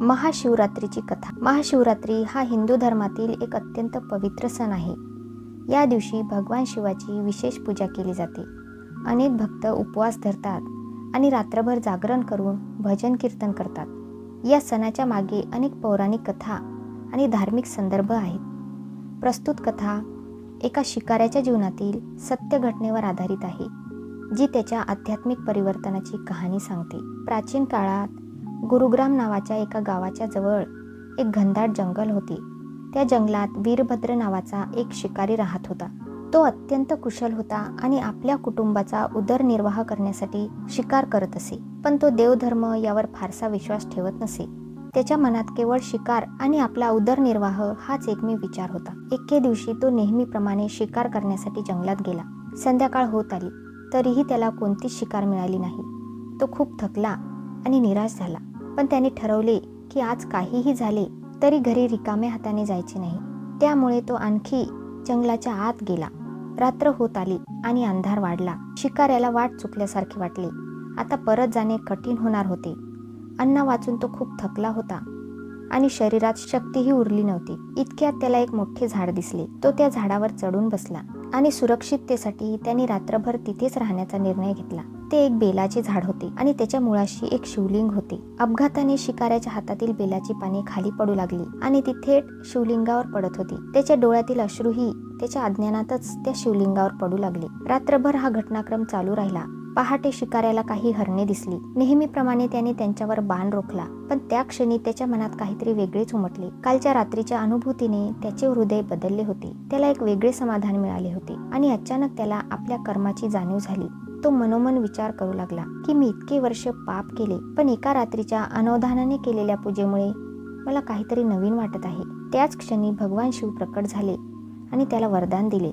महाशिवरात्रीची कथा. महाशिवरात्री हा हिंदू धर्मातील एक अत्यंत पवित्र सण आहे. या दिवशी भगवान शिवाची विशेष पूजा केली जाते. अनेक भक्त उपवास धरतात आणि रात्रभर जागरण करून भजन कीर्तन करतात. या सणाच्या मागे अनेक पौराणिक कथा आणि धार्मिक संदर्भ आहेत. प्रस्तुत कथा एका शिकाऱ्याच्या जीवनातील सत्य घटनेवर आधारित आहे जी त्याच्या आध्यात्मिक परिवर्तनाची कहाणी सांगते. प्राचीन काळात गुरुग्राम नावाच्या एका गावाच्या जवळ एक घनदाट जंगल होते. त्या जंगलात वीरभद्र नावाचा एक शिकारी राहत होता. तो अत्यंत कुशल होता आणि आपल्या कुटुंबाचा उदरनिर्वाह करण्यासाठी शिकार करत असे. पण तो देवधर्म यावर फारसा विश्वास ठेवत नसे. त्याच्या मनात केवळ शिकार आणि आपला उदरनिर्वाह हाच एकमेव विचार होता. एके दिवशी तो नेहमीप्रमाणे शिकार करण्यासाठी जंगलात गेला. संध्याकाळ होत आली. तरीही त्याला कोणतीच शिकार मिळाली नाही. तो खूप थकला आणि निराश झाला. पण त्याने ठरवले की आज काहीही झाले तरी घरी रिकाम्या हाताने जायचे नाही. त्यामुळे तो आणखी जंगलाच्या आत गेला. रात्र होत आली आणि अंधार वाढला. शिकाऱ्याला वाट चुकल्यासारखे वाटले. आता परत जाणे कठीण होणार होते. अन्न वाचून तो खूप थकला होता आणि शरीरात शक्तीही उरली नव्हती. इतक्यात त्याला एक मोठे झाड दिसले. तो त्या झाडावर चढून बसला. आणि सुरक्षिततेसाठी त्यांनी रात्रभर तिथेच राहण्याचा निर्णय घेतला. ते एक बेलाचे झाड होते आणि त्याच्या मुळाशी एक शिवलिंग होते. अपघाताने शिकाऱ्याच्या हातातील बेलाची पाने खाली पडू लागली आणि ती थेट शिवलिंगावर पडत होती. त्याच्या डोळ्यातील अश्रूही त्याच्या अज्ञानातच त्या शिवलिंगावर पडू लागले. रात्रभर हा घटनाक्रम चालू राहिला. पहाटे शिकाऱ्याला काही हरणे दिसली. नेहमीप्रमाणे त्याने त्यांच्यावर बाण रोखला. पण त्या क्षणी त्याच्या मनात काहीतरी वेगळेच उमटले. कालच्या रात्रीच्या अनुभूतीने त्याचे हृदय बदलले होते. त्याला एक वेगळे समाधान मिळाले होते आणि अचानक त्याला आपल्या कर्माची जाणीव झाली. तो मनोमन विचार करू लागला की मी इतके वर्ष पाप केले पण एका रात्रीच्या अनवधानाने केलेल्या पूजेमुळे मला काहीतरी नवीन वाटत आहे. त्याच क्षणी भगवान शिव प्रकट झाले आणि त्याला वरदान दिले.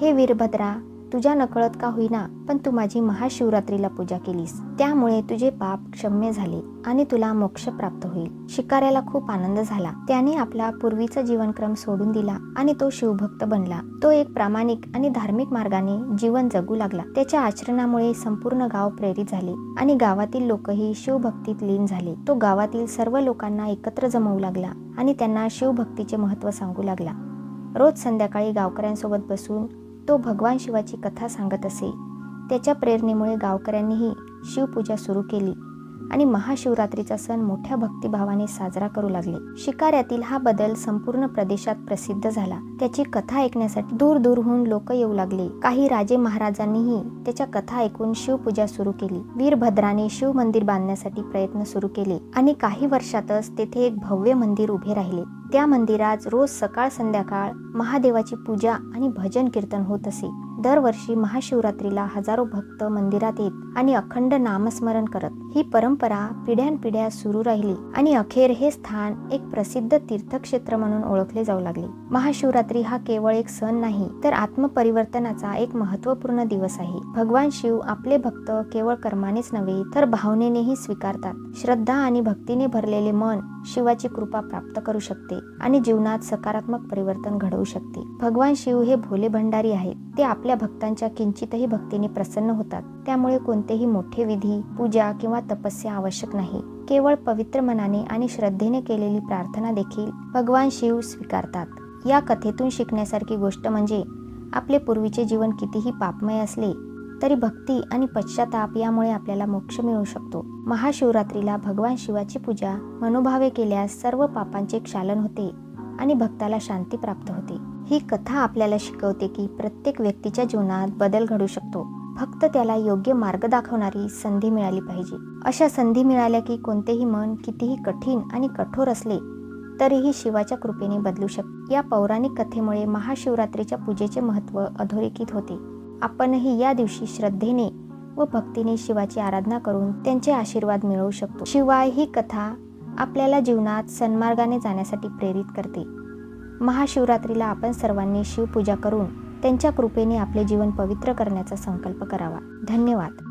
हे वीरभद्रा तुझ्या नकळत का होईना पण तू माझी महाशिवरात्रीला पूजा केलीस. त्यामुळे तुझे पाप क्षम्य झाले आणि तुला मोक्ष प्राप्त होईल. शिकाऱ्याला खूप आनंद झाला. त्याने आपला पूर्वीचा जीवनक्रम सोडून दिला आणि तो शिवभक्त बनला. तो एक प्रामाणिक आणि धार्मिक मार्गाने जीवन जगू लागला. त्याच्या आचरणामुळे संपूर्ण गाव प्रेरित झाले आणि गावातील लोकही शिवभक्तीत लीन झाले. तो गावातील सर्व लोकांना एकत्र जमवू लागला आणि त्यांना शिवभक्तीचे महत्त्व सांगू लागला. रोज संध्याकाळी गावकऱ्यांसोबत बसून तो भगवान शिवाची कथा सांगत असे. त्याच्या प्रेरणेमुळे गावकऱ्यांनीही शिवपूजा सुरू केली. आणि महाशिवरात्रीचा सण मोठ्या भक्तिभावाने साजरा करू लागले. शिकाऱ्यातील हा बदल संपूर्ण प्रदेशात प्रसिद्ध झाला. त्याची कथा ऐकण्यासाठी दूर दूरहून लोक येऊ लागले. काही राजे महाराजांनीही त्याच्या कथा ऐकून शिवपूजा सुरू केली. वीरभद्राने शिव मंदिर बांधण्यासाठी प्रयत्न सुरू केले आणि काही वर्षातच तेथे एक भव्य मंदिर उभे राहिले. त्या मंदिरात रोज सकाळ संध्याकाळ महादेवाची पूजा आणि भजन कीर्तन होत असे. दरवर्षी महाशिवरात्रीला हजारो भक्त मंदिरात येत आणि अखंड नामस्मरण करत ही परंपरा पिढ्यानपिढ्या सुरू राहिली आणि अखेर हे स्थान एक प्रसिद्ध तीर्थक्षेत्र म्हणून ओळखले जाऊ लागले. महाशिवरात्री हा केवळ एक सण नाही तर आत्मपरिवर्तनाचा एक महत्त्वपूर्ण दिवस आहे. भगवान शिव आपले भक्त केवळ कर्मानेच नव्हे तर भावनेनेही स्वीकारतात. श्रद्धा आणि भक्तीने भरलेले मन शिवाची कृपा प्राप्त करू शकते आणि जीवनात सकारात्मक परिवर्तन घडवू शकते. भगवान शिव हे भोले भंडारी आहेत ते आपल्या भक्तांच्या किंचितही भक्तीने प्रसन्न होतात. त्यामुळे कोणतेही मोठे विधी पूजा किंवा तपस्या आवश्यक नाही. केवळ पवित्र मनाने आणि श्रद्धेने केलेली प्रार्थना देखील भगवान शिव स्वीकारतात. या कथेतून शिकण्यासारखी गोष्ट म्हणजे आपले पूर्वीचे जीवन कितीही पापमय असले तरी भक्ती आणि पश्चाताप यामुळे आपल्याला मोक्ष मिळू शकतो. महाशिवरात्रीला भगवान शिवाची पूजा मनोभावे केल्यास सर्व पापांचे क्षालन होते. आणि भक्ताला शांती प्राप्त होते. ही कथा आपल्याला शिकवते की प्रत्येक व्यक्तीच्या जीवनात बदल घडू शकतो. फक्त त्याला योग्य मार्ग दाखवणारी संधी मिळाली पाहिजे. अशा संधी मिळाल्या की कोणतेही मन कितीही कठीण आणि कठोर असले तरीही शिवाच्या कृपेने बदलू शकते या पौराणिक कथेमुळे महाशिवरात्रीच्या पूजेचे महत्त्व अधोरेखित होते. आपणही या दिवशी श्रद्धेने व भक्तीने शिवाची आराधना करून त्यांचे आशीर्वाद मिळवू शकतो. शिवाय ही कथा आपल्याला जीवनात सन्मार्गाने जाण्यासाठी प्रेरित करते. महाशिवरात्रीला आपण सर्वांनी शिवपूजा करून त्यांच्या कृपेने आपले जीवन पवित्र करण्याचा संकल्प करावा. धन्यवाद.